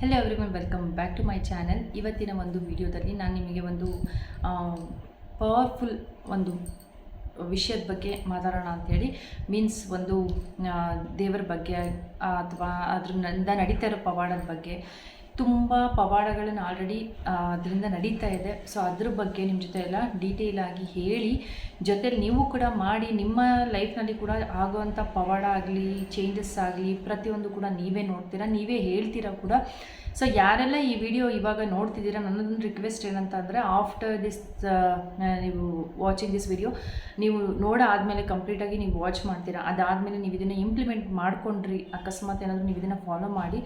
Hello everyone welcome back to my channel ಇವತ್ತಿನ ಒಂದು ವಿಡಿಯೋದಲ್ಲಿ ನಾನು ನಿಮಗೆ ಒಂದು ಪವರ್ಫುಲ್ ಒಂದು ವಿಷಯದ ಬಗ್ಗೆ ಮಾತಾಡೋಣ ಅಂಥೇಳಿ ಮೀನ್ಸ್ ಒಂದು ದೇವರ ಬಗ್ಗೆ ಅಥವಾ ಅದ್ರಿಂದ ನಡೀತಾ ಇರೋ ಪವಾಡದ ಬಗ್ಗೆ ತುಂಬ ಪವಾಡಗಳನ್ನು ಆಲ್ರೆಡಿ ಅದರಿಂದ ನಡೀತಾ ಇದೆ. ಸೊ ಅದ್ರ ಬಗ್ಗೆ ನಿಮ್ಮ ಜೊತೆ ಎಲ್ಲ ಡೀಟೇಲ್ ಆಗಿ ಹೇಳಿ. ಜೊತೆಲಿ ನೀವು ಕೂಡ ಮಾಡಿ, ನಿಮ್ಮ ಲೈಫ್ನಲ್ಲಿ ಕೂಡ ಆಗುವಂಥ ಪವಾಡ ಆಗಲಿ ಚೇಂಜಸ್ ಆಗಲಿ, ಪ್ರತಿಯೊಂದು ಕೂಡ ನೀವೇ ನೋಡ್ತೀರಾ? ನೀವೇ ಹೇಳ್ತೀರಾ ಕೂಡ? ಸೊ ಯಾರೆಲ್ಲ ಈ ವಿಡಿಯೋ ಇವಾಗ ನೋಡ್ತಿದ್ದೀರಾ, ನನ್ನದೊಂದು ರಿಕ್ವೆಸ್ಟ್ ಏನಂತ ಅಂದರೆ ಆಫ್ಟರ್ ದಿಸ್ ನೀವು ವಾಚಿಂಗ್ ದಿಸ್ ವಿಡಿಯೋ ನೀವು ನೋಡಾದಮೇಲೆ ಕಂಪ್ಲೀಟಾಗಿ ನೀವು ವಾಚ್ ಮಾಡ್ತೀರಾ. ಅದಾದಮೇಲೆ ನೀವು ಇದನ್ನು ಇಂಪ್ಲಿಮೆಂಟ್ ಮಾಡ್ಕೊಂಡ್ರಿ. ಅಕಸ್ಮಾತ್ ಏನಾದರೂ ನೀವು ಇದನ್ನು ಫಾಲೋ ಮಾಡಿ.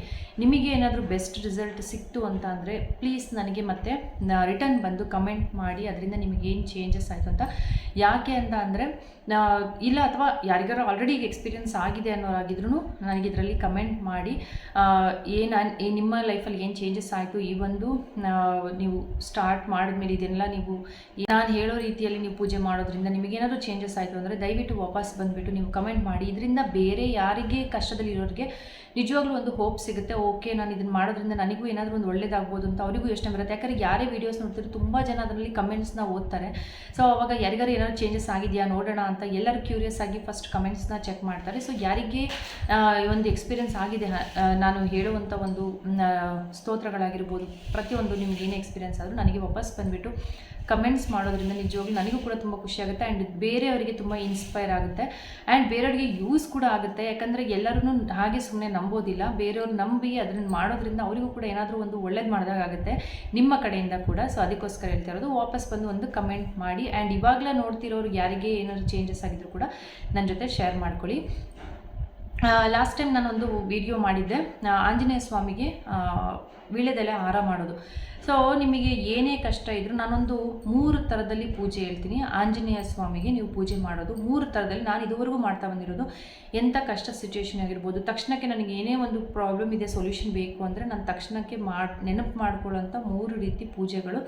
ನಿಮಗೆ ಏನಾದರೂ ಬೆಸ್ಟ್ ರಿಸಲ್ಟ್ ಸಿಕ್ತು ಅಂತ ಅಂದರೆ ಪ್ಲೀಸ್ ನನಗೆ ಮತ್ತೆ ರಿಟರ್ನ್ ಬಂದು ಕಮೆಂಟ್ ಮಾಡಿ. ಅದರಿಂದ ನಿಮಗೆ ಏನು ಚೇಂಜಸ್ ಆಯಿತು ಅಂತ. ಯಾಕೆ ಅಂತ ಅಂದರೆ ಇಲ್ಲ ಅಥವಾ ಯಾರಿಗಾರು ಆಲ್ರೆಡಿ ಎಕ್ಸ್ಪೀರಿಯನ್ಸ್ ಆಗಿದೆ ಅನ್ನೋರಾಗಿದ್ರೂ ನನಗೆ ಇದರಲ್ಲಿ ಕಮೆಂಟ್ ಮಾಡಿ. ಏನು ನಿಮ್ಮ ಲೈಫಲ್ಲಿ ಏನು ಚೇಂಜಸ್ ಆಯಿತು, ಈ ಒಂದು ನೀವು ಸ್ಟಾರ್ಟ್ ಮಾಡಿದ್ಮೇಲೆ ಇದೆಲ್ಲ ನೀವು, ನಾನು ಹೇಳೋ ರೀತಿಯಲ್ಲಿ ನೀವು ಪೂಜೆ ಮಾಡೋದ್ರಿಂದ ನಿಮಗೇನಾದರೂ ಚೇಂಜಸ್ ಆಯಿತು ಅಂದರೆ ದಯವಿಟ್ಟು ವಾಪಸ್ ಬಂದುಬಿಟ್ಟು ನೀವು ಕಮೆಂಟ್ ಮಾಡಿ. ಇದರಿಂದ ಬೇರೆ ಯಾರಿಗೆ ಕಷ್ಟದಲ್ಲಿರೋರಿಗೆ ನಿಜವಾಗ್ಲೂ ಒಂದು ಹೋಪ್ ಸಿಗುತ್ತೆ. ಓಕೆ ನಾನು ಇದನ್ನು ಮಾಡೋದ್ರಿಂದ ನನಗೂ ಏನಾದರೂ ಒಂದು ಒಳ್ಳೇದಾಗ್ಬೋದು ಅಂತ ಅವರಿಗೂ ಯೋಚನೆ ಬರುತ್ತೆ. ಯಾಕಂದರೆ ಯಾರೇ ವೀಡಿಯೋಸ್ ನೋಡ್ತಿರೋ ತುಂಬ ಜನ ಅದರಲ್ಲಿ ಕಮೆಂಟ್ಸ್ನ ಓದ್ತಾರೆ. ಸೊ ಅವಾಗ ಯಾರಿಗಾರು ಏನಾದ್ರು ಚೇಂಜಸ್ ಆಗಿದೆಯಾ ನೋಡೋಣ ಅಂತ ಎಲ್ಲರೂ ಕ್ಯೂರಿಯಸ್ ಆಗಿ ಫಸ್ಟ್ ಕಮೆಂಟ್ಸ್ನ ಚೆಕ್ ಮಾಡ್ತಾರೆ. ಸೊ ಯಾರಿಗೆ ಒಂದು ಎಕ್ಸ್ಪೀರಿಯನ್ಸ್ ಆಗಿದೆ ನಾನು ಹೇಳುವಂಥ ಒಂದು ಸ್ತೋತ್ರಗಳಾಗಿರ್ಬೋದು, ಪ್ರತಿಯೊಂದು ನಿಮ್ಗೆ ಏನೇ ಎಕ್ಸ್ಪೀರಿಯನ್ಸ್ ಆದರೂ ನನಗೆ ವಾಪಸ್ ಬಂದುಬಿಟ್ಟು ಕಮೆಂಟ್ಸ್ ಮಾಡೋದ್ರಿಂದ ನಿಜವಾಗ್ಲೂ ನನಗೂ ಕೂಡ ತುಂಬ ಖುಷಿ ಆಗುತ್ತೆ ಆ್ಯಂಡ್ ಬೇರೆಯವರಿಗೆ ತುಂಬ ಇನ್ಸ್ಪೈರ್ ಆಗುತ್ತೆ. ಆ್ಯಂಡ್ ಬೇರೆಯವ್ರಿಗೆ ಯೂಸ್ ಕೂಡ ಆಗುತ್ತೆ. ಯಾಕಂದರೆ ಎಲ್ಲರೂ ಹಾಗೆ ಸುಮ್ಮನೆ ನಂಬೋದಿಲ್ಲ. ಬೇರೆಯವ್ರು ನಂಬಿ ಅದನ್ನು ಮಾಡೋದ್ರಿಂದ ಅವರಿಗೂ ಕೂಡ ಏನಾದರೂ ಒಂದು ಒಳ್ಳೇದು ಮಾಡಿದಾಗ ಆಗುತ್ತೆ. ನಿಮ್ಮ ಕಡೆಯಿಂದ ಕೂಡ. ಸೊ ಅದಕ್ಕೋಸ್ಕರ ಹೇಳ್ತಾ ಇರೋದು, ವಾಪಸ್ ಬಂದು ಒಂದು ಕಮೆಂಟ್ ಮಾಡಿ. ಆ್ಯಂಡ್ ಇವಾಗಲೇ ನೋಡ್ತಿರೋರು ಯಾರಿಗೆ ಏನಾದರೂ ಚೇಂಜಸ್ ಆಗಿದ್ರು ಕೂಡ ನನ್ನ ಜೊತೆ ಶೇರ್ ಮಾಡ್ಕೊಳ್ಳಿ. ಲಾಸ್ಟ್ ಟೈಮ್ ನಾನೊಂದು ವಿಡಿಯೋ ಮಾಡಿದ್ದೆ. ಆಂಜನೇಯ ಸ್ವಾಮಿಗೆ ವೀಳ್ಯದೆಲೆ ಹಾರ ಮಾಡೋದು. ಸೊ ನಿಮಗೆ ಏನೇ ಕಷ್ಟ ಇದ್ದರೂ ನಾನೊಂದು ಮೂರು ಥರದಲ್ಲಿ ಪೂಜೆ ಹೇಳ್ತೀನಿ. ಆಂಜನೇಯ ಸ್ವಾಮಿಗೆ ನೀವು ಪೂಜೆ ಮಾಡೋದು. ಮೂರು ಥರದಲ್ಲಿ ನಾನು ಇದುವರೆಗೂ ಮಾಡ್ತಾ ಬಂದಿರೋದು ಎಂಥ ಕಷ್ಟ ಸಿಚುವೇಶನ್ ಆಗಿರ್ಬೋದು, ತಕ್ಷಣಕ್ಕೆ ನನಗೆ ಏನೇ ಒಂದು ಪ್ರಾಬ್ಲಮ್ ಇದೆ ಸೊಲ್ಯೂಷನ್ ಬೇಕು ಅಂದರೆ ನಾನು ತಕ್ಷಣಕ್ಕೆ ಮಾಡಿ, ನೆನಪು ಮಾಡ್ಕೊಳ್ಳೋಂಥ ಮೂರು ರೀತಿ ಪೂಜೆಗಳು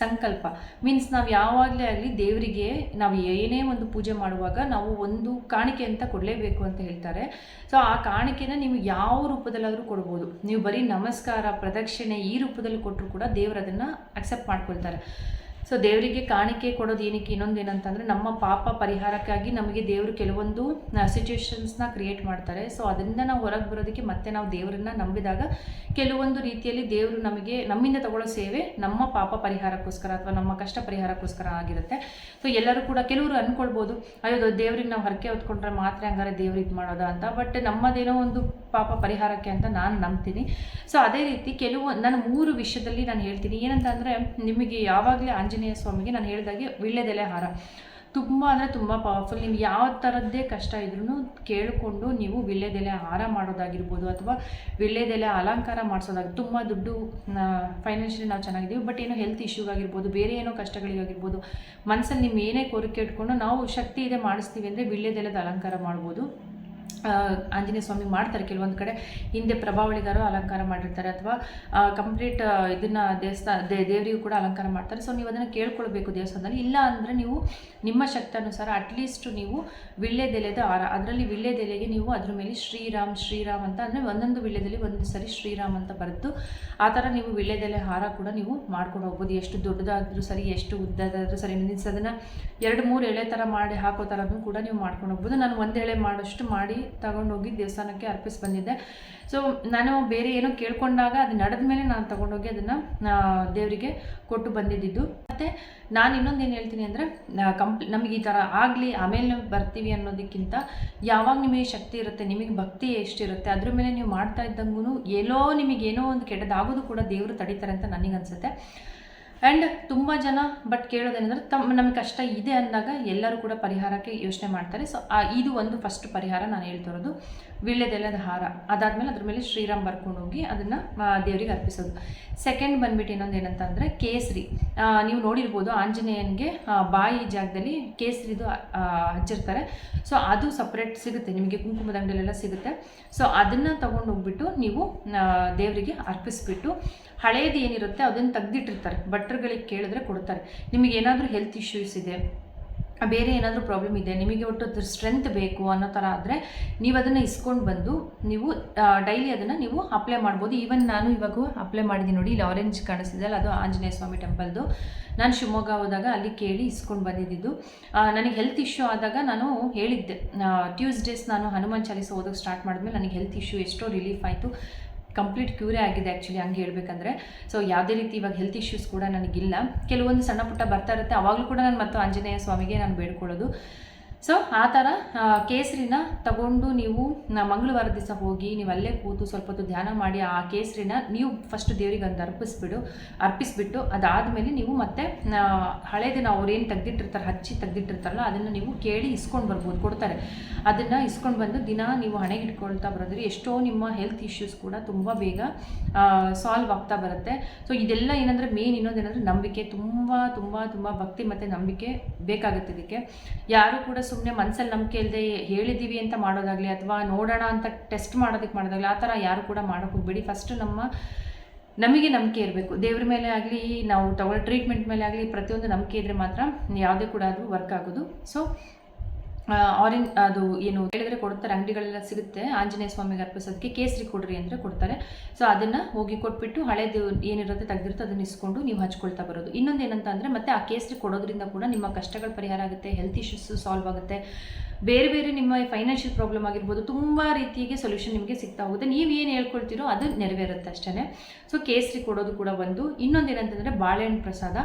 ಸಂಕಲ್ಪ. ಮೀನ್ಸ್ ನಾವು ಯಾವಾಗಲೇ ಆಗಲಿ ದೇವರಿಗೆ ನಾವು ಏನೇ ಒಂದು ಪೂಜೆ ಮಾಡುವಾಗ ನಾವು ಒಂದು ಕಾಣಿಕೆ ಅಂತ ಕೊಡಲೇಬೇಕು ಅಂತ ಹೇಳ್ತಾರೆ. ಸೊ ಆ ಕಾಣಿಕೆನ ನೀವು ಯಾವ ರೂಪದಲ್ಲಾದರೂ ಕೊಡ್ಬೋದು. ನೀವು ಬರೀ ನಮಸ್ಕಾರ, ಪ್ರದಕ್ಷಿಣೆ ಈ ರೂಪದಲ್ಲಿ ಕೊಟ್ಟರು ಕೂಡ ದೇವರು ಅದನ್ನು ಅಕ್ಸೆಪ್ಟ್ ಮಾಡ್ಕೊಳ್ತಾರೆ. ಸೊ ದೇವರಿಗೆ ಕಾಣಿಕೆ ಕೊಡೋದು ಏನಕ್ಕೆ ಇನ್ನೊಂದು ಏನಂತಂದರೆ ನಮ್ಮ ಪಾಪ ಪರಿಹಾರಕ್ಕಾಗಿ ನಮಗೆ ದೇವರು ಕೆಲವೊಂದು ಸಿಚುವೇಶನ್ಸ್ನ ಕ್ರಿಯೇಟ್ ಮಾಡ್ತಾರೆ. ಸೊ ಅದರಿಂದ ನಾವು ಹೊರಗೆ ಬರೋದಕ್ಕೆ ಮತ್ತೆ ನಾವು ದೇವರನ್ನ ನಂಬಿದಾಗ ಕೆಲವೊಂದು ರೀತಿಯಲ್ಲಿ ದೇವರು ನಮಗೆ ನಮ್ಮಿಂದ ತಗೊಳ್ಳೋ ಸೇವೆ ನಮ್ಮ ಪಾಪ ಪರಿಹಾರಕ್ಕೋಸ್ಕರ ಅಥವಾ ನಮ್ಮ ಕಷ್ಟ ಪರಿಹಾರಕ್ಕೋಸ್ಕರ ಆಗಿರುತ್ತೆ. ಸೊ ಎಲ್ಲರೂ ಕೂಡ ಕೆಲವರು ಅಂದ್ಕೊಳ್ಬೋದು ಅಯ್ಯೋ ದೇವ್ರಿಗೆ ನಾವು ಹರಕೆ ಹೊತ್ಕೊಂಡ್ರೆ ಮಾತ್ರ ಹಂಗಾರೆ ದೇವ್ರು ಇದು ಮಾಡೋದಾ ಅಂತ. ಬಟ್ ನಮ್ಮದೇನೋ ಒಂದು ಪಾಪ ಪರಿಹಾರಕ್ಕೆ ಅಂತ ನಾನು ನಂಬ್ತೀನಿ. ಸೊ ಅದೇ ರೀತಿ ಕೆಲವು, ನಾನು ಮೂರು ವಿಷಯದಲ್ಲಿ ನಾನು ಹೇಳ್ತೀನಿ. ಏನಂತ ನಿಮಗೆ ಯಾವಾಗಲೇ ಆಂಜನೇಯ ಸ್ವಾಮಿಗೆ ನಾನು ಹೇಳಿದಾಗೆ ವೀಳ್ಯದೆಲೆ ಹಾರ. ತುಂಬ ಅಂದರೆ ತುಂಬ ಪವರ್ಫುಲ್ ನಿಮ್ಗೆ ಯಾವ ಥರದ್ದೇ ಕಷ್ಟ ಇದ್ರೂ ಕೇಳಿಕೊಂಡು ನೀವು ವೀಳ್ಯದೆಲೆ ಹಾರ ಮಾಡೋದಾಗಿರ್ಬೋದು ಅಥವಾ ವೀಳ್ಯದೆಲೆ ಅಲಂಕಾರ ಮಾಡಿಸೋದಾಗಿ ತುಂಬ ದುಡ್ಡು ಫೈನಾನ್ಷಿಯಲಿ ನಾವು ಚೆನ್ನಾಗಿದ್ದೀವಿ ಬಟ್ ಏನೋ ಹೆಲ್ತ್ ಇಶ್ಯೂಗಾಗಿರ್ಬೋದು ಬೇರೆ ಏನೋ ಕಷ್ಟಗಳಿಗಾಗಿರ್ಬೋದು ಮನಸ್ಸಲ್ಲಿ ನಿಮ್ಮ ಏನೇ ಕೋರಿಕೆ ಇಟ್ಕೊಂಡು ನಾವು ಶಕ್ತಿ ಇದೆ ಮಾಡಿಸ್ತೀವಿ ಅಂದರೆ ವಿಳ್ಯದೆಲೆದ ಅಲಂಕಾರ ಮಾಡ್ಬೋದು. ಆಂಜನೇಯ ಸ್ವಾಮಿ ಮಾಡ್ತಾರೆ. ಕೆಲವೊಂದು ಕಡೆ ಹಿಂದೆ ಪ್ರಭಾವಳಿಗಾರು ಅಲಂಕಾರ ಮಾಡಿರ್ತಾರೆ ಅಥವಾ ಕಂಪ್ಲೀಟ್ ಇದನ್ನು ದೇವಸ್ಥಾನ ದೇ, ದೇವರಿಗೂ ಕೂಡ ಅಲಂಕಾರ ಮಾಡ್ತಾರೆ. ಸೊ ನೀವು ಅದನ್ನು ಕೇಳ್ಕೊಳ್ಬೇಕು ದೇವಸ್ಥಾನದಲ್ಲಿ. ಇಲ್ಲ ಅಂದರೆ ನೀವು ನಿಮ್ಮ ಶಕ್ತಿ ಅನುಸಾರ ಅಟ್ಲೀಸ್ಟ್ ನೀವು ವಿಳ್ಯದೆಲೆದ ಆರ, ಅದರಲ್ಲಿ ವಿಳ್ಯದೆಲೆಗೆ ನೀವು ಅದ್ರ ಮೇಲೆ ಶ್ರೀರಾಮ್ ಶ್ರೀರಾಮ್ ಅಂತ ಅಂದರೆ ಒಂದೊಂದು ವಿಳ್ಯದಲ್ಲಿ ಒಂದು ಸರಿ ಶ್ರೀರಾಮ್ ಅಂತ ಬರೆದು ಆ ಥರ ನೀವು ವಿಳ್ಯದೆಲೆ ಹಾರ ಕೂಡ ನೀವು ಮಾಡ್ಕೊಂಡು ಹೋಗ್ಬೋದು. ಎಷ್ಟು ದೊಡ್ಡದಾದರೂ ಸರಿ, ಎಷ್ಟು ಉದ್ದದಾದರೂ ಸರಿ, ಮೀನ್ಸ್ ಅದನ್ನು ಎರಡು ಮೂರು ಎಳೆ ಥರ ಮಾಡಿ ಹಾಕೋ ಥರನೂ ಕೂಡ ನೀವು ಮಾಡ್ಕೊಂಡು ಹೋಗ್ಬೋದು. ನಾನು ಒಂದು ಎಳೆ ಮಾಡೋಷ್ಟು ಮಾಡಿ ತಗೊಂಡೋಗಿ ದೇವಸ್ಥಾನಕ್ಕೆ ಅರ್ಪಿಸಿ ಬಂದಿದ್ದೆ. ಸೊ ನಾನು ಬೇರೆ ಏನೋ ಕೇಳ್ಕೊಂಡಾಗ ಅದು ನಡೆದ ಮೇಲೆ ನಾನು ತಗೊಂಡೋಗಿ ಅದನ್ನು ದೇವರಿಗೆ ಕೊಟ್ಟು ಬಂದಿದ್ದಿದ್ದು ಮತ್ತು ನಾನು ಇನ್ನೊಂದು ಏನು ಹೇಳ್ತೀನಿ ಅಂದರೆ ಕಂಪ್ಲಿ ನಮಗೆ ಈ ಥರ ಆಗಲಿ, ಆಮೇಲೆ ನಾವು ಬರ್ತೀವಿ ಅನ್ನೋದಕ್ಕಿಂತ ಯಾವಾಗ ನಿಮಗೆ ಶಕ್ತಿ ಇರುತ್ತೆ, ನಿಮಗೆ ಭಕ್ತಿ ಎಷ್ಟಿರುತ್ತೆ, ಅದ್ರ ಮೇಲೆ ನೀವು ಮಾಡ್ತಾ ಇದ್ದಂಗೂ ಎಲ್ಲೋ ನಿಮಗೆ ಏನೋ ಒಂದು ಕೆಟ್ಟದಾಗೋದು ಕೂಡ ದೇವರು ತಡೀತಾರೆ ಅಂತ ನನಗನ್ಸುತ್ತೆ. ಆ್ಯಂಡ್ ತುಂಬ ಜನ ಬಟ್ ಕೇಳೋದೇನೆಂದರೆ ತಮ್ಮ ನಮಗೆ ಕಷ್ಟ ಇದೆ ಅಂದಾಗ ಎಲ್ಲರೂ ಕೂಡ ಪರಿಹಾರಕ್ಕೆ ಯೋಚನೆ ಮಾಡ್ತಾರೆ. ಸೊ ಇದು ಒಂದು ಫಸ್ಟ್ ಪರಿಹಾರ ನಾನು ಹೇಳ್ತಿರೋದು ವೀಳ್ಯದೆಲ್ಲದ ಹಾರ. ಅದಾದಮೇಲೆ ಅದ್ರ ಮೇಲೆ ಶ್ರೀರಾಮ್ ಬರ್ಕೊಂಡು ಹೋಗಿ ಅದನ್ನು ದೇವರಿಗೆ ಅರ್ಪಿಸೋದು. ಸೆಕೆಂಡ್ ಬಂದ್ಬಿಟ್ಟು ಇನ್ನೊಂದು ಏನಂತ ಅಂದರೆ ಕೇಸರಿ. ನೀವು ನೋಡಿರ್ಬೋದು ಆಂಜನೇಯನಿಗೆ ಬಾಯಿ ಜಾಗದಲ್ಲಿ ಕೇಸರಿದು ಹಚ್ಚಿರ್ತಾರೆ. ಸೊ ಅದು ಸಪ್ರೇಟ್ ಸಿಗುತ್ತೆ. ನಿಮಗೆ ಕುಂಕುಮದ ಸಿಗುತ್ತೆ. ಸೊ ಅದನ್ನು ತೊಗೊಂಡು ಹೋಗ್ಬಿಟ್ಟು ನೀವು ದೇವರಿಗೆ ಅರ್ಪಿಸ್ಬಿಟ್ಟು ಹಳೇದು ಏನಿರುತ್ತೆ ಅದನ್ನು ತೆಗ್ದಿಟ್ಟಿರ್ತಾರೆ. ಭಟ್ರುಗಳಿಗೆ ಕೇಳಿದ್ರೆ ಕೊಡ್ತಾರೆ. ನಿಮಗೆ ಏನಾದರೂ ಹೆಲ್ತ್ ಇಶ್ಯೂಸ್ ಇದೆ, ಬೇರೆ ಏನಾದರೂ ಪ್ರಾಬ್ಲಮ್ ಇದೆ, ನಿಮಗೆ ಒಟ್ಟು ಸ್ಟ್ರೆಂತ್ ಬೇಕು ಅನ್ನೋ ಥರ ಆದರೆ ನೀವು ಅದನ್ನು ಇಸ್ಕೊಂಡು ಬಂದು ನೀವು ಡೈಲಿ ಅದನ್ನು ನೀವು ಅಪ್ಲೈ ಮಾಡ್ಬೋದು. ಈವನ್ ನಾನು ಇವಾಗ ಅಪ್ಲೈ ಮಾಡಿದ್ದೀನಿ ನೋಡಿ, ಇಲ್ಲಿ ಆರೆಂಜ್ ಕಾಣಿಸ್ತಿದೆ ಅಲ್ಲ, ಅದು ಆಂಜನೇಯ ಸ್ವಾಮಿ ಟೆಂಪಲ್ದು ನಾನು ಶಿವಮೊಗ್ಗ ಹೋದಾಗ ಅಲ್ಲಿ ಕೇಳಿ ಇಸ್ಕೊಂಡು ಬಂದಿದ್ದು. ನನಗೆ ಹೆಲ್ತ್ ಇಶ್ಯೂ ಆದಾಗ ನಾನು ಹೇಳಿದ್ದೆ. ಟ್ಯೂಸ್ಡೇಸ್ ನಾನು ಹನುಮಾನ್ ಚಾಲೀಸ ಓದೋಕ್ಕೆ ಸ್ಟಾರ್ಟ್ ಮಾಡಿದ್ಮೇಲೆ ನನಗೆ ಹೆಲ್ತ್ ಇಶ್ಯೂ ಎಷ್ಟೋ ರಿಲೀಫ್ ಆಯಿತು. ಕಂಪ್ಲೀಟ್ ಕ್ಯೂರೇ ಆಗಿದೆ ಆ್ಯಕ್ಚುಲಿ ಹಂಗೆ ಹೇಳಬೇಕಂದ್ರೆ. ಸೊ ಯಾವುದೇ ರೀತಿ ಇವಾಗ ಹೆಲ್ತ್ ಇಶ್ಯೂಸ್ ಕೂಡ ನನಗಿಲ್ಲ. ಕೆಲವೊಂದು ಸಣ್ಣ ಪುಟ್ಟ ಬರ್ತಾ ಇರುತ್ತೆ. ಅವಾಗಲೂ ಕೂಡ ನಾನು ಮತ್ತು ಆಂಜನೇಯ ಸ್ವಾಮಿಗೆ ನಾನು ಬೇಡ್ಕೊಳ್ಳೋದು. ಸೊ ಆ ಥರ ಕೇಸರಿನ ತಗೊಂಡು ನೀವು ಮಂಗಳವಾರ ದಿವಸ ಹೋಗಿ ನೀವು ಅಲ್ಲೇ ಕೂತು ಸ್ವಲ್ಪ ಹೊತ್ತು ಧ್ಯಾನ ಮಾಡಿ ಆ ಕೇಸರಿನ ನೀವು ಫಸ್ಟ್ ದೇವರಿಗೆ ಅಂತ ಅರ್ಪಿಸ್ಬಿಡು, ಅರ್ಪಿಸ್ಬಿಟ್ಟು ಅದಾದಮೇಲೆ ನೀವು ಮತ್ತೆ ಹಳೆ ದಿನ ಅವ್ರೇನು ತೆಗ್ದಿಟ್ಟಿರ್ತಾರೆ, ಹಚ್ಚಿ ತೆಗ್ದಿಟ್ಟಿರ್ತಾರಲ್ಲ ಅದನ್ನು ನೀವು ಕೇಳಿ ಇಸ್ಕೊಂಡು ಬರ್ಬೋದು, ಕೊಡ್ತಾರೆ. ಅದನ್ನು ಇಸ್ಕೊಂಡು ಬಂದು ದಿನ ನೀವು ಹಣೆಗೆ ಇಟ್ಕೊಳ್ತಾ ಬರೋದ್ರೆ. ಎಷ್ಟೋ ನಿಮ್ಮ ಹೆಲ್ತ್ ಇಶ್ಯೂಸ್ ಕೂಡ ತುಂಬ ಬೇಗ ಸಾಲ್ವ್ ಆಗ್ತಾ ಬರುತ್ತೆ. ಸೊ ಇದೆಲ್ಲ ಏನಂದರೆ ಮೇನ್ ಇನ್ನೊಂದೇನೆಂದರೆ ನಂಬಿಕೆ. ತುಂಬ ತುಂಬ ತುಂಬ ಭಕ್ತಿ ಮತ್ತು ನಂಬಿಕೆ ಬೇಕಾಗುತ್ತೆ ಇದಕ್ಕೆ. ಯಾರು ಕೂಡ ಸುಮ್ಮನೆ ಮನಸ್ಸಲ್ಲಿ ನಂಬಿಕೆ ಇಲ್ಲದೆ ಹೇಳಿದ್ದೀವಿ ಅಂತ ಮಾಡೋದಾಗಲಿ ಅಥವಾ ನೋಡೋಣ ಅಂತ ಟೆಸ್ಟ್ ಮಾಡೋದಕ್ಕೆ ಮಾಡೋದಾಗಲಿ ಆ ಥರ ಯಾರು ಕೂಡ ಮಾಡೋಕ್ಕೆ ಹೋಗ್ಬೇಡಿ. ಫಸ್ಟ್ ನಮ್ಮ, ನಮಗೆ ನಂಬಿಕೆ ಇರಬೇಕು. ದೇವ್ರ ಮೇಲೆ ಆಗಲಿ, ನಾವು ತಗೊಳ್ಳೋ ಟ್ರೀಟ್ಮೆಂಟ್ ಮೇಲೆ ಆಗಲಿ ಪ್ರತಿಯೊಂದು ನಂಬಿಕೆ ಇದ್ದರೆ ಮಾತ್ರ ಯಾವುದೇ ಕೂಡ ಅದು ವರ್ಕ್ ಆಗೋದು. ಸೊ ಆರೆಂಜ್ ಅದು ಏನು ಹೇಳಿದ್ರೆ ಕೊಡ್ತಾರೆ ಅಂಗಡಿಗಳೆಲ್ಲ ಸಿಗುತ್ತೆ. ಆಂಜನೇಯ ಸ್ವಾಮಿಗೆ ಅರ್ಪಿಸೋದಕ್ಕೆ ಕೇಸರಿ ಕೊಡ್ರಿ ಅಂದರೆ ಕೊಡ್ತಾರೆ. ಸೊ ಅದನ್ನು ಹೋಗಿ ಕೊಟ್ಬಿಟ್ಟು ಹಳೇದು ಏನಿರುತ್ತೆ ತೆಗೆದಿರುತ್ತೆ, ಅದನ್ನ ಇಸ್ಕೊಂಡು ನೀವು ಹಚ್ಕೊಳ್ತಾ ಬರೋದು. ಇನ್ನೊಂದು ಏನಂತ ಅಂದರೆ ಮತ್ತೆ ಆ ಕೇಸರಿ ಕೊಡೋದ್ರಿಂದ ಕೂಡ ನಿಮ್ಮ ಕಷ್ಟಗಳ ಪರಿಹಾರ ಆಗುತ್ತೆ ಹೆಲ್ತ್ ಇಶ್ಯೂಸು ಸಾಲ್ವ್ ಆಗುತ್ತೆ. ಬೇರೆ ಬೇರೆ ನಿಮ್ಮ ಫೈನಾನ್ಷಿಯಲ್ ಪ್ರಾಬ್ಲಮ್ ಆಗಿರ್ಬೋದು, ತುಂಬ ರೀತಿಗೆ ಸೊಲ್ಯೂಷನ್ ನಿಮಗೆ ಸಿಗ್ತಾ ಹೋಗುತ್ತೆ. ನೀವು ಏನು ಹೇಳ್ಕೊಳ್ತೀರೋ ಅದು ನೆರವೇರುತ್ತೆ ಅಷ್ಟೇ ಸೊ ಕೇಸರಿ ಕೊಡೋದು ಕೂಡ ಒಂದು. ಇನ್ನೊಂದು ಏನಂತಂದರೆ ಬಾಳೆಹಣ್ಣು ಪ್ರಸಾದ.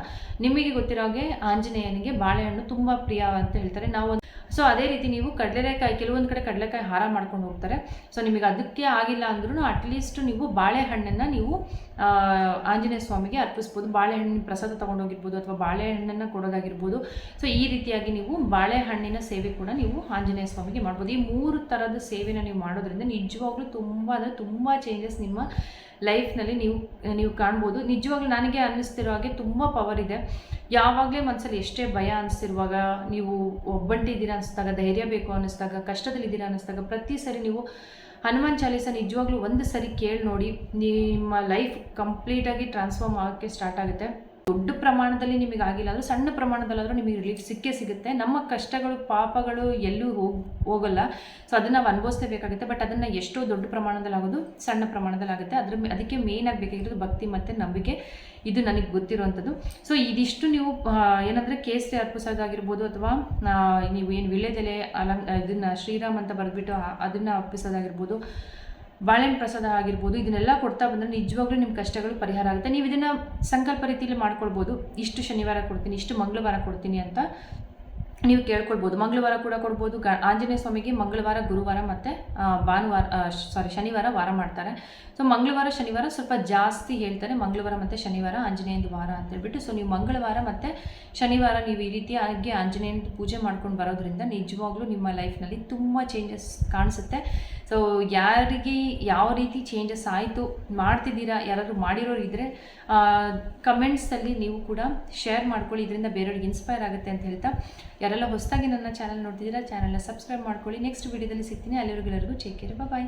ನಿಮಗೆ ಗೊತ್ತಿರೋ ಹಾಗೆ ಆಂಜನೇಯನಿಗೆ ಬಾಳೆಹಣ್ಣು ತುಂಬ ಪ್ರಿಯ ಅಂತ ಹೇಳ್ತಾರೆ. ನಾವು ಸೊ ಅದೇ ರೀತಿ ನೀವು ಕಡಲೆಕಾಯಿ, ಕೆಲವೊಂದು ಕಡೆ ಕಡಲೆಕಾಯಿ ಹಾರ ಮಾಡ್ಕೊಂಡು ಹೋಗ್ತಾರೆ. ಸೊ ನಿಮಗೆ ಅದಕ್ಕೆ ಆಗಿಲ್ಲ ಅಂದ್ರೂ ಅಟ್ಲೀಸ್ಟ್ ನೀವು ಬಾಳೆಹಣ್ಣನ್ನು ನೀವು ಆಂಜನೇಯ ಸ್ವಾಮಿಗೆ ಅರ್ಪಿಸ್ಬೋದು, ಬಾಳೆಹಣ್ಣಿನ ಪ್ರಸಾದ ತಗೊಂಡೋಗಿರ್ಬೋದು ಅಥವಾ ಬಾಳೆಹಣ್ಣನ್ನು ಕೊಡೋದಾಗಿರ್ಬೋದು. ಸೊ ಈ ರೀತಿಯಾಗಿ ನೀವು ಬಾಳೆಹಣ್ಣಿನ ಸೇವೆ ಕೂಡ ನೀವು ಆಂಜನೇಯ ಸ್ವಾಮಿಗೆ ಮಾಡ್ಬೋದು. ಈ ಮೂರು ಥರದ ಸೇವೆನ ನೀವು ಮಾಡೋದ್ರಿಂದ ನಿಜವಾಗ್ಲೂ ತುಂಬ, ಅಂದರೆ ತುಂಬ ಚೇಂಜಸ್ ನಿಮ್ಮ ಲೈಫ್ನಲ್ಲಿ ನೀವು ನೀವು ಕಾಣ್ಬೋದು. ನಿಜವಾಗ್ಲೂ ನನಗೆ ಅನ್ನಿಸ್ತಿರೋ ಹಾಗೆ ತುಂಬ ಪವರ್ ಇದೆ. ಯಾವಾಗಲೇ ಮನಸ್ಸಲ್ಲಿ ಎಷ್ಟೇ ಭಯ ಅನಿಸ್ತಿರುವಾಗ, ನೀವು ಒಬ್ಬಂಟಿದ್ದೀರಾ ಅನ್ನಿಸ್ದಾಗ ಧೈರ್ಯ ಬೇಕು ಅನ್ನಿಸ್ದಾಗ ಕಷ್ಟದಲ್ಲಿದ್ದೀರಾ ಅನ್ನಿಸ್ದಾಗ ಪ್ರತಿ ಸರಿ ನೀವು ಹನುಮಾನ್ ಚಾಲೀಸ ನಿಜವಾಗ್ಲೂ ಒಂದು ಸರಿ ಕೇಳಿ ನೋಡಿ ನಿಮ್ಮ ಲೈಫ್ ಕಂಪ್ಲೀಟಾಗಿ ಟ್ರಾನ್ಸ್ಫಾರ್ಮ್ ಆಗೋಕ್ಕೆ ಸ್ಟಾರ್ಟ್ ಆಗುತ್ತೆ. ದೊಡ್ಡ ಪ್ರಮಾಣದಲ್ಲಿ ನಿಮಗೆ ಆಗಿಲ್ಲ ಅಂದ್ರೆ ಸಣ್ಣ ಪ್ರಮಾಣದಲ್ಲಾದರೂ ನಿಮಗೆ ರಿಲೀಫ್ ಸಿಕ್ಕೇ ಸಿಗುತ್ತೆ. ನಮ್ಮ ಕಷ್ಟಗಳು, ಪಾಪಗಳು ಎಲ್ಲೂ ಹೋಗ್, ಹೋಗಲ್ಲ. ಸೊ ಅದನ್ನು ನಾವು ಅನುಭವಿಸಲೇಬೇಕಾಗುತ್ತೆ. ಬಟ್ ಅದನ್ನು ಎಷ್ಟೋ ದೊಡ್ಡ ಪ್ರಮಾಣದಲ್ಲಿ ಆಗೋದು ಸಣ್ಣ ಪ್ರಮಾಣದಲ್ಲಿ ಆಗುತ್ತೆ ಅದ್ರ ಅದಕ್ಕೆ ಮೇಯ್ನ್ ಆಗಿ ಬೇಕಾಗಿರೋದು ಭಕ್ತಿ ಮತ್ತು ನಂಬಿಕೆ. ಇದು ನನಗೆ ಗೊತ್ತಿರುವಂಥದ್ದು. ಸೊ ಇದಿಷ್ಟು ನೀವು ಏನಂದರೆ ಕೇಸರಿ ಅರ್ಪಿಸೋದಾಗಿರ್ಬೋದು ಅಥವಾ ನೀವು ಏನು ವಿಳ್ಯದೆಲೆ ಅಲಂ, ಇದನ್ನು ಶ್ರೀರಾಮ್ ಅಂತ ಬರೆದ್ಬಿಟ್ಟು ಅದನ್ನು ಅರ್ಪಿಸೋದಾಗಿರ್ಬೋದು ಬಾಳೆಹಣ್ಣು ಪ್ರಸಾದ ಆಗಿರ್ಬೋದು, ಇದನ್ನೆಲ್ಲ ಕೊಡ್ತಾ ಬಂದರೆ ನಿಜವಾಗ್ಲೂ ನಿಮ್ಮ ಕಷ್ಟಗಳು ಪರಿಹಾರ ಆಗುತ್ತೆ. ನೀವು ಇದನ್ನು ಸಂಕಲ್ಪ ರೀತಿಯಲ್ಲಿ ಮಾಡ್ಕೊಳ್ಬೋದು. ಇಷ್ಟು ಶನಿವಾರ ಕೊಡ್ತೀನಿ, ಇಷ್ಟು ಮಂಗಳವಾರ ಕೊಡ್ತೀನಿ ಅಂತ ನೀವು ಕೇಳ್ಕೊಳ್ಬೋದು. ಮಂಗಳವಾರ ಕೂಡ ಕೊಡ್ಬೋದು. ಗ ಆಂಜನೇಯ ಸ್ವಾಮಿಗೆ ಮಂಗಳವಾರ, ಗುರುವಾರ ಮತ್ತು ಭಾನುವಾರ ಸಾರಿ ಶನಿವಾರ, ವಾರ ಮಾಡ್ತಾರೆ. ಸೊ ಮಂಗಳವಾರ, ಶನಿವಾರ ಸ್ವಲ್ಪ ಜಾಸ್ತಿ ಹೇಳ್ತಾರೆ. ಮಂಗಳವಾರ ಮತ್ತು ಶನಿವಾರ ಆಂಜನೇಯಂದು ವಾರ ಅಂತ ಹೇಳ್ಬಿಟ್ಟು. ಸೊ ನೀವು ಮಂಗಳವಾರ ಮತ್ತು ಶನಿವಾರ ನೀವು ಈ ರೀತಿಯಾಗಿ ಆಂಜನೇಯನ ಪೂಜೆ ಮಾಡ್ಕೊಂಡು ಬರೋದ್ರಿಂದ ನಿಜವಾಗ್ಲೂ ನಿಮ್ಮ ಲೈಫ್ನಲ್ಲಿ ತುಂಬ ಚೇಂಜಸ್ ಕಾಣಿಸುತ್ತೆ. ಸೊ ಯಾರಿಗೆ ಯಾವ ರೀತಿ ಚೇಂಜಸ್ ಆಯಿತು ಮಾಡ್ತಿದ್ದೀರಾ, ಯಾರಾದರೂ ಮಾಡಿರೋರು ಇದ್ದರೆ ಕಮೆಂಟ್ಸಲ್ಲಿ ನೀವು ಕೂಡ ಶೇರ್ ಮಾಡ್ಕೊಳ್ಳಿ. ಇದರಿಂದ ಬೇರೆಯವ್ರಿಗೆ ಇನ್ಸ್ಪೈರ್ ಆಗುತ್ತೆ ಅಂತ ಹೇಳ್ತಾ. ಯಾರೆಲ್ಲ ಹೊಸದಾಗಿ ನನ್ನ ಚಾನಲ್ ನೋಡ್ತಿದ್ದೀರಾ ಚಾನಲ್ನ ಸಬ್ಸ್ಕ್ರೈಬ್ ಮಾಡ್ಕೊಳ್ಳಿ. ನೆಕ್ಸ್ಟ್ ವೀಡಿಯೋದಲ್ಲಿ ಸಿಗ್ತೀನಿ. ಅಲ್ಲಿವರೆಗೂ ಎಲ್ಲರಿಗೂ ಚೇಕ್ ಕೇರ್ ಬಾಯ್